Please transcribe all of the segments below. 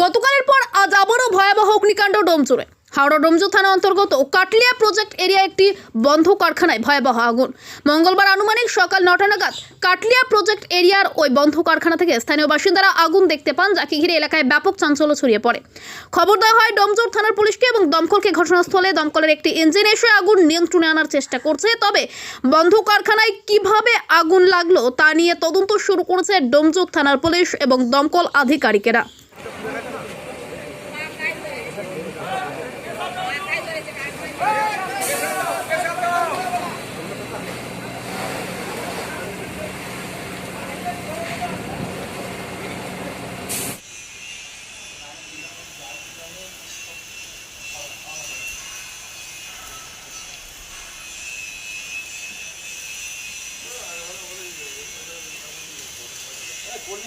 গতকালের পর আজ আবারও ভয়াবহ অগ্নিকাণ্ড ডোমচুরে। হাওড়া ডোমজুর থানা অন্তর্গত কাটলিয়া প্রজেক্ট এরিয়া একটি বন্ধ কারখানায় ভয়াবহ আগুন। মঙ্গলবার আনুমানিক সকাল নটা নাগাদ কাটলিয়া প্রজেক্ট এরিয়ার ওই বন্ধ কারখানা থেকে স্থানীয় বাসিন্দারা আগুন দেখতে পান, যাকে ঘিরে এলাকায় ব্যাপক চাঞ্চল্য ছড়িয়ে পড়ে। খবর দেওয়া হয় ডোমজুর থানার পুলিশকে এবং দমকলকে ঘটনাস্থলে দমকলের একটি ইঞ্জিন এসে আগুন নিয়ন্ত্রণে আনার চেষ্টা করছে। তবে বন্ধ কারখানায় কীভাবে আগুন লাগল তা নিয়ে তদন্ত শুরু করেছে ডোমজুর থানার পুলিশ এবং দমকল আধিকারিকেরা।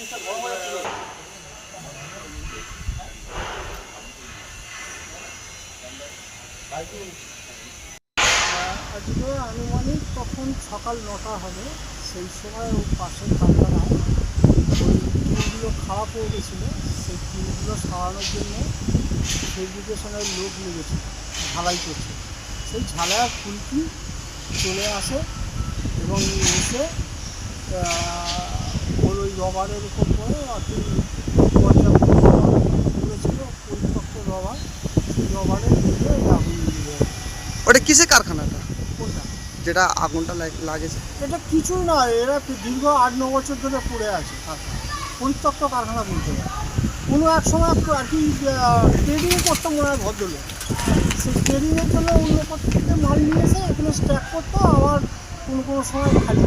আজকে আনুমানিক তখন সকাল নটা হবে, সেই সময় ওই পাশের কারখানায় ওই টিনগুলো খারাপ হয়ে গেছিল সেই টিনগুলো সারানোর জন্য ফেব্রিকেশনের লোক লেগেছে ঝালাই করছে। সেই ঝালাই ফুলকি চলে আসে এবং এসে রবারের উপর পরে পর্যাপ্ত পড়েছিল পরিপক্ক রবার সেই রবারের আগুন ওটা কিসের কারখানাটা কোনটা? যেটা আগুনটা লাগ- লাগেছে? এটা কিছু না এরা দীর্ঘ আট ন বছর ধরে পড়ে আছে কারখানা। পরিত্যক্ত কারখানা বলতে পারে কোনো এক সময় আর কি ট্রেডিং করতো মনে হয় ভদ্রলোক। সেই ট্রেডিংয়ের জন্য অন্য কোথাও থেকে মাল নিয়ে এসে এখানে স্ট্যাক করতো আবার কোনো কোনো সময় খালি।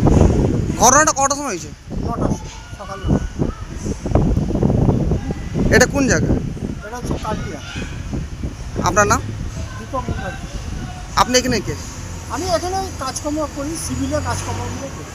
ঘটনাটা কটার সময় হয়েছে নটার সময় সকাল নটা এটা কোন জায়গা? এটা হচ্ছে কাটিয়া। আপনার নাম? দীপক মুখার্জি। আপনি এখানে কে? আমি এখানে কাজকর্ম করি সিভিলের কাজকর্মগুলো করি।